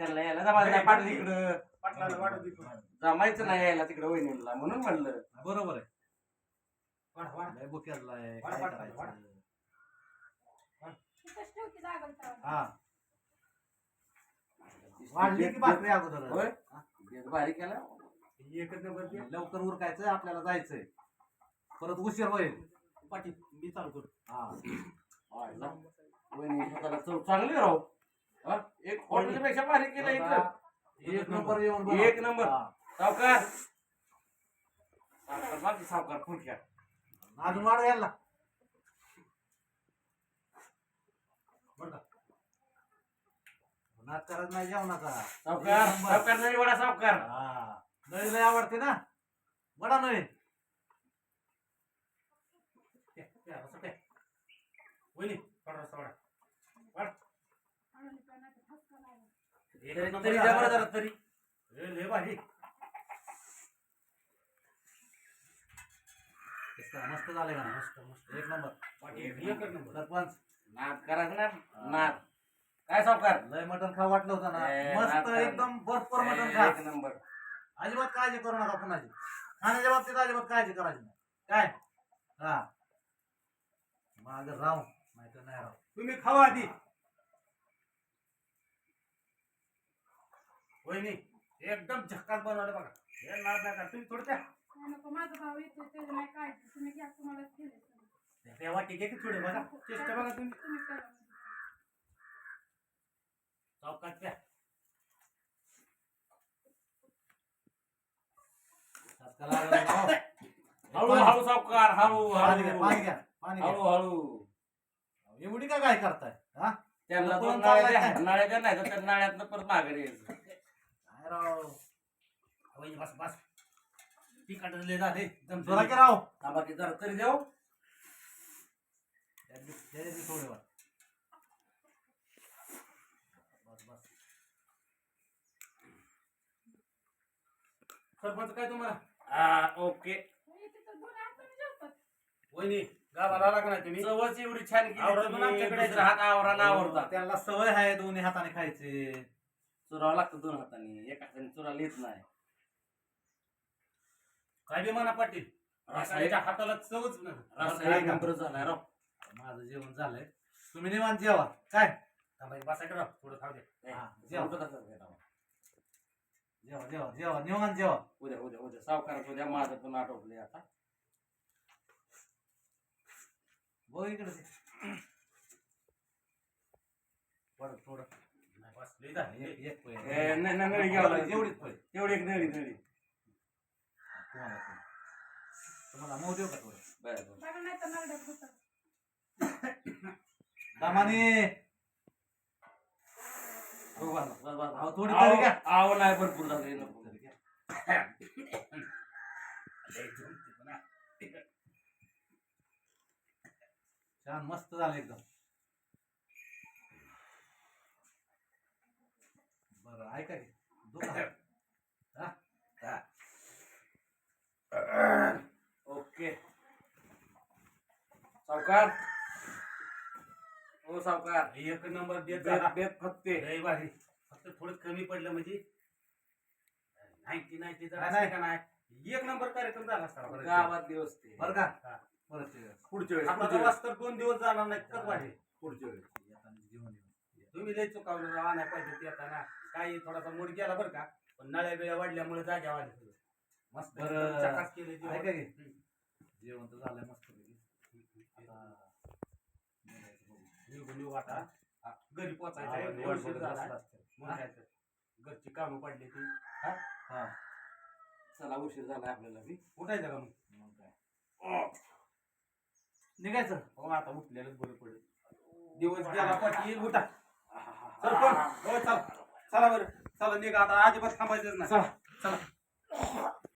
त्याला यायला जमायचं नाही पाटील इकडं. पाटलाला वाढत दे तू. जमायचं नाही यायला तिकडं वहिनीला म्हणून म्हणलं. बरोबर आहे. वाढ, वाढ. लय बुक्यातला आहे वाढ, काय वाढ, करायचं? वाढ. तिथंच ठेव की लागल तेव्हा. हा. वाढली की भाकरी अगोदर होय. बेत बारीक केला. एकच नंबर दे. लवकर उरकायचं आपल्याला जायचंय. परत उशीर होईल. पाटील मी चालू करतो. हा. वहिनी स्वतःला चव चांगली राहू हा? एक हॉटेलपेक्षा बारीक केलं इथं एक नंबर येऊन बघा. एक नंबर. हा. सावकार सावकार बाकी सावकार खुर्च्या अजून वाढ? नाच करत नाही जेवणाचा सावकार एक नंबर. सावकार नाही वडा सावकार हा नळी लय आवडते ना बडा नळी. वहिनी तर. द्या बरं जरा तरी. मस्त झाले का? मस्त मस्त. एक नंबर. सरपंच. नाद करायचं ना नाद. काय सावकार? लय मटण खा वाटलं होतं ना. ए, मस्त नाद करा. एकदम भरपूर मटण खा. एक नंबर. अजिबात काळजी करू नका कुणाची. खाण्याच्या बाबतीत अजिबात काळजी करायची नाही. काय? हा. माग राव तुम्ही खावा आधी. वहिनी एकदम झक्कास बनवलं बघा. हे नाद नका तुम्ही थोडं त्या नाही नको माझा भाऊ येतो त्याचं नाही काय तुम्ही घ्या तुम्हालाच केलं त्या वाटी घे की थोडे बघा. चेष्टा बघा तुम्ही. तुम्ही करा. चौकात त्या ठसका लागला राव. हळू हळू सावकार हळू पाणी घ्या हळू. पाणी घ्या पाणी घ्या. हळू हळू. एवढी का काय करताय? हा? त्यांना कोण दोन चाललाय नाळ्या द्या. काय? नाळ्या द्या नाही तर त्या नाळ्यातनं परत माघारी यायचं. काय राव? बस बस. ती काढले झाले जोरा की राव. थांबा की जरा तरी देऊ त्यातली- त्यातली थोडे वाट बस बस. सरपंच काय तुम्हाला? हा ओके. वहिनी का नाही तुम्ही. चवच एवढी छान केली पण. आमच्याकडे दुसरा हात आवरा ना आवरता. त्यांना सवय आहे दोन्ही हाताने खायचे. चुरावं लागतं दोन हाताने. एका हाताने चुराला येत नाही. काय बी म्हणा पाटील. एका हाताला चवच नाही. रस्सा एक नंबर झालाय राव. माझं जेवण झालंय. तुम्ही निवांत जेवा. काय? थांबा, बसायचं राव. थोडं खाऊ दे. ए, हा, घे राव. जेवा जेवा जेवा. निवांत जेवा. उद्या उद्या उद्या. सावकारात उद्या माझं पण आटोपले आता. बघ इकडे ते. थोडं थोडं नाही, बस लय झाले. एक. ए, नाही, नाही, नाही, घ्यावं लागेल. एवढीच पोहे. तेवढी एक नळी नळी तुम्हाला मऊ देऊ का थोडं बरं बरं बघा नाही तर नरड्यात होतं दामाने हो, बरं, बरं, बरं. अहो, थोडी तरी घ्या. आव नाही भरपूर झालं हे नको. पण. छान मस्त झालं एकदम. बरं ऐका की. ओके. सावकार. हो सावकार. एक नंबर देत जा. बेत फत्ते भारी. फक्त थोडं कमी पडलं म्हणजे? नाईन्टी नाईन्टी नाही, नाही. का नाही? एक नंबर कार्यक्रम झाला असता. बरं. गावात दिवस ते बरं का? पुढच्या वेळेस पुढच्या तर वेळेस रस्त्यावर दोन दिवस जाणार नाही तर भारी पुढच्या वेळेस. तुम्ही लय चुकावलं आणाय पाहिजे ते आता ना काही थोडासा मूड गेला बरं का पण नळ्या बिळ्या वाढल्यामुळे जाग्या वाढल्या. मस्त बरं. एकदम चकास केले जेवण. ऐका की हम्म. जेवण तर झालंय मस्त आता हा, घरी पोचायचं आहे. उशीर झाला. मग काय तर. घरची कामं पडली ती हा चला उशीर झाला आपल्याला बी उठायचं का मग मग काय निघायचं. हो आता उठलेलंच बरं पडेल. दिवस गेला पाटील उठा. सरपंच हो चला. चला बरं. चला निघा आता. अजिबात थांबायचंच नाही. चला. चला.